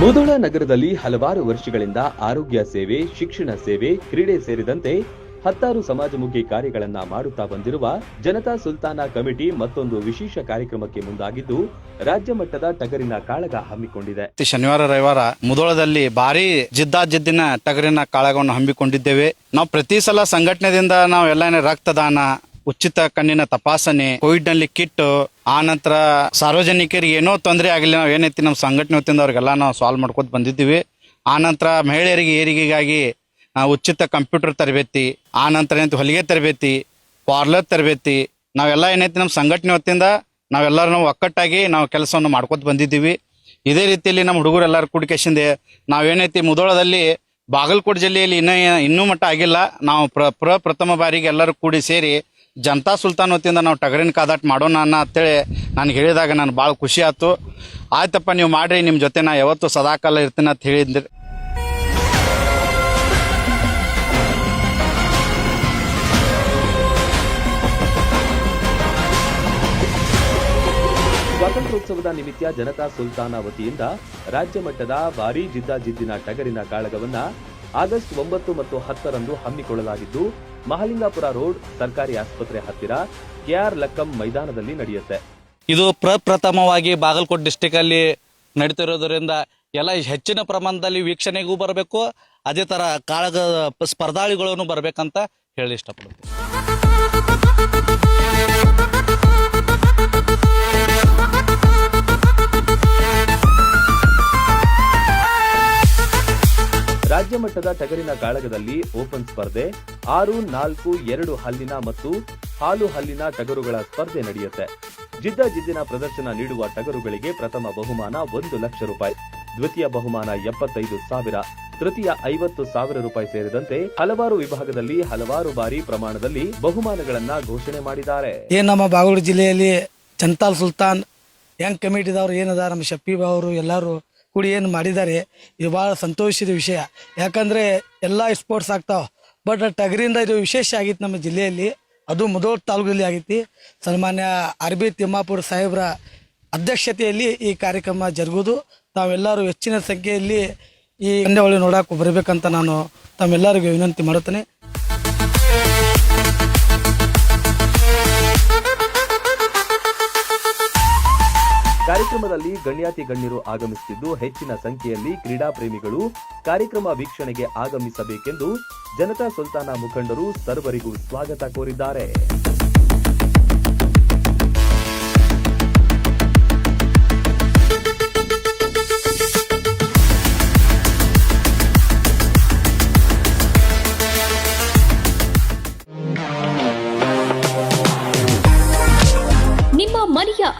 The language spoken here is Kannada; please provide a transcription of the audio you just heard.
ಮುಧೋಳ ನಗರದಲ್ಲಿ ಹಲವಾರು ವರ್ಷಗಳಿಂದ ಆರೋಗ್ಯ ಸೇವೆ, ಶಿಕ್ಷಣ ಸೇವೆ, ಕ್ರೀಡೆ ಸೇರಿದಂತೆ ಹತ್ತಾರು ಸಮಾಜಮುಖಿ ಕಾರ್ಯಗಳನ್ನು ಮಾಡುತ್ತಾ ಬಂದಿರುವ ಜನತಾ ಸುಲ್ತಾನ ಕಮಿಟಿ ಮತ್ತೊಂದು ವಿಶೇಷ ಕಾರ್ಯಕ್ರಮಕ್ಕೆ ಮುಂದಾಗಿದ್ದು, ರಾಜ್ಯ ಮಟ್ಟದ ಟಗರಿನ ಕಾಳಗ ಹಮ್ಮಿಕೊಂಡಿದೆ. ಶನಿವಾರ, ರವಿವಾರ ಮುದೋಳದಲ್ಲಿ ಭಾರಿ ಜಿದ್ದಾಜಿದ್ದಿನ ಟಗರಿನ ಕಾಳಗವನ್ನು ಹಮ್ಮಿಕೊಂಡಿದ್ದೇವೆ. ನಾವು ಪ್ರತಿ ಸಲ ಸಂಘಟನೆದಿಂದ ನಾವು ಎಲ್ಲ ರಕ್ತದಾನ ಉಚಿತ ಕಣ್ಣಿನ ತಪಾಸಣೆ ಕೋವಿಡ್ನಲ್ಲಿ ಕಿಟ್ ಆ ನಂತರ ಸಾರ್ವಜನಿಕರಿಗೆ ಏನೋ ತೊಂದರೆ ಆಗಲಿ ನಾವು ಏನೈತಿ ನಮ್ಮ ಸಂಘಟನೆ ವತಿಯಿಂದ ಅವ್ರಿಗೆಲ್ಲ ನಾವು ಸಾಲ್ವ್ ಮಾಡ್ಕೊತ ಬಂದಿದ್ದೀವಿ. ಆ ನಂತರ ಮಹಿಳೆಯರಿಗೆ, ಏರಿಗೆಗಾಗಿ ಉಚಿತ ಕಂಪ್ಯೂಟರ್ ತರಬೇತಿ, ಆ ನಂತರ ಏನೈತಿ ಹೊಲಿಗೆ ತರಬೇತಿ, ಪಾರ್ಲರ್ ತರಬೇತಿ, ನಾವೆಲ್ಲ ಏನೈತಿ ನಮ್ಮ ಸಂಘಟನೆ ವತಿಯಿಂದ ನಾವೆಲ್ಲರೂ ನಾವು ಒಕ್ಕಟ್ಟಾಗಿ ನಾವು ಕೆಲಸವನ್ನು ಮಾಡ್ಕೊತ ಬಂದಿದ್ದೀವಿ. ಇದೇ ರೀತಿಯಲ್ಲಿ ನಮ್ಮ ಹುಡುಗರು ಎಲ್ಲರೂ ನಾವು ನಾವೇನೈತಿ ಮುದೋಳದಲ್ಲಿ ಬಾಗಲಕೋಟೆ ಜಿಲ್ಲೆಯಲ್ಲಿ ಇನ್ನೂ ಇನ್ನೂ ಮಟ್ಟ ಆಗಿಲ್ಲ. ನಾವು ಪ್ರ ಪ್ರಪ್ರಥಮ ಬಾರಿಗೆ ಎಲ್ಲರೂ ಕೂಡಿ ಸೇರಿ ಜನತಾ ಸುಲ್ತಾನ್ ವತಿಯಿಂದ ನಾವು ಟಗರಿನ ಕಾದಾಟ ಮಾಡೋಣ ಅನ್ನ ಅಂತೇಳಿ ನನಗೆ ಹೇಳಿದಾಗ ನಾನು ಭಾಳ ಖುಷಿ ಆಯ್ತು. ಆಯ್ತಪ್ಪ, ನೀವು ಮಾಡಿರಿ, ನಿಮ್ಮ ಜೊತೆ ನಾ ಯಾವತ್ತೂ ಸದಾಕಾಲ ಇರ್ತೀನಿ ಅಂತ ಹೇಳಿದ್ರಿ. ಸ್ವಾತಂತ್ರ್ಯೋತ್ಸವದ ನಿಮಿತ್ತ ಜನತಾ ಸುಲ್ತಾನ ವತಿಯಿಂದ ರಾಜ್ಯ ಮಟ್ಟದ ಭಾರೀ ಜಿದ್ದಾಜಿದ್ದಿನ ಟಗರಿನ ಕಾಳಗವನ್ನ ಆಗಸ್ಟ್ ಒಂಬತ್ತು ಮತ್ತು ಹತ್ತರಂದು ಹಮ್ಮಿಕೊಳ್ಳಲಾಗಿದ್ದು ಮಹಲಿಂಗಾಪುರ ರೋಡ್ ಸರ್ಕಾರಿ ಆಸ್ಪತ್ರೆ ಹತ್ತಿರ ಕೆಆರ್ ಲಕ್ಕಂ ಮೈದಾನದಲ್ಲಿ ನಡೆಯುತ್ತೆ. ಇದು ಪ್ರಪ್ರಥಮವಾಗಿ ಬಾಗಲಕೋಟೆ ಡಿಸ್ಟಿಕ್ ಅಲ್ಲಿ ನಡೀತಿರೋದ್ರಿಂದ ಎಲ್ಲ ಹೆಚ್ಚಿನ ಪ್ರಮಾಣದಲ್ಲಿ ವೀಕ್ಷಣೆಗೂ ಬರಬೇಕು ಅದೇ ತರ ಕಾಳಗ ಸ್ಪರ್ಧಾಳಿಗಳನ್ನು ಬರಬೇಕಂತ ಹೇಳಿ ಇಷ್ಟಪಡ್ತೀನಿ ರಾಜ್ಯ ಮಟ್ಟದ ಟಗರಿನ ಕಾಳಗದಲ್ಲಿ ಓಪನ್ ಸ್ಪರ್ಧೆ ಆರು, ನಾಲ್ಕು, ಎರಡು ಹಲ್ಲಿನ ಮತ್ತು ಹಾಲು ಹಲ್ಲಿನ ಟಗರುಗಳ ಸ್ಪರ್ಧೆ ನಡೆಯುತ್ತೆ. ಜಿದ್ದ ಜಿದ್ದಿನ ಪ್ರದರ್ಶನ ನೀಡುವ ಟಗರುಗಳಿಗೆ ಪ್ರಥಮ ಬಹುಮಾನ ಒಂದು ಲಕ್ಷ ರೂಪಾಯಿ, ದ್ವಿತೀಯ ಬಹುಮಾನ ಎಪ್ಪತ್ತೈದು ಸಾವಿರ, ತೃತೀಯ ಐವತ್ತು ಸಾವಿರ ರೂಪಾಯಿ ಸೇರಿದಂತೆ ಹಲವಾರು ವಿಭಾಗದಲ್ಲಿ ಹಲವಾರು ಬಾರಿ ಪ್ರಮಾಣದಲ್ಲಿ ಬಹುಮಾನಗಳನ್ನ ಘೋಷಣೆ ಮಾಡಿದ್ದಾರೆ. ಏ ನಮ್ಮ ಬಾಗಲೂರು ಜಿಲ್ಲೆಯಲ್ಲಿ ಚಂತಾಲ್ ಸುಲ್ತಾನ್ ಯಂಗ್ ಕಮಿಟಿದವರು ಏನದ ನಮ್ಮ ಶಫೀಬ್ ಅವರು ಎಲ್ಲರೂ ಕೂಡಿ ಏನು ಮಾಡಿದ್ದಾರೆ, ಇದು ಭಾಳ ಸಂತೋಷದ ವಿಷಯ. ಯಾಕಂದರೆ ಎಲ್ಲ ಸ್ಪೋರ್ಟ್ಸ್ ಆಗ್ತಾವ. ಬಟ್ ಟಗರಿಂದ ಇದು ವಿಶೇಷ ಆಗಿತ್ತು ನಮ್ಮ ಜಿಲ್ಲೆಯಲ್ಲಿ. ಅದು ಮುದೋಳ್ ತಾಲೂಕಲ್ಲಿ ಆಗೈತಿ ಸನ್ಮಾನ್ಯ ಆರ್ ಬಿ ತಿಮ್ಮಾಪುರ ಸಾಹೇಬ್ರ ಅಧ್ಯಕ್ಷತೆಯಲ್ಲಿ ಈ ಕಾರ್ಯಕ್ರಮ ಜರುಗುವುದು. ತಾವೆಲ್ಲರೂ ಹೆಚ್ಚಿನ ಸಂಖ್ಯೆಯಲ್ಲಿ ಈ ಪಂದ್ಯಾವಳಿ ನೋಡಕ್ಕೆ ಬರಬೇಕಂತ ನಾನು ತಮ್ಮೆಲ್ಲರಿಗೂ ವಿನಂತಿ ಮಾಡುತ್ತೇನೆ. ಕಾರ್ಯಕ್ರಮದಲ್ಲಿ ಗಣ್ಯಾತಿ ಗಣ್ಯರು ಆಗಮಿಸುತ್ತಿದ್ದು ಹೆಚ್ಚಿನ ಸಂಖ್ಯೆಯಲ್ಲಿ ಕ್ರೀಡಾ ಪ್ರೇಮಿಗಳು ಕಾರ್ಯಕ್ರಮ ವೀಕ್ಷಣೆಗೆ ಆಗಮಿಸಬೇಕೆಂದು ಜನತಾ ಸುಲ್ತಾನ ಮುಖಂಡರು ಸರ್ವರಿಗೂ ಸ್ವಾಗತ ಕೋರಿದ್ದಾರೆ.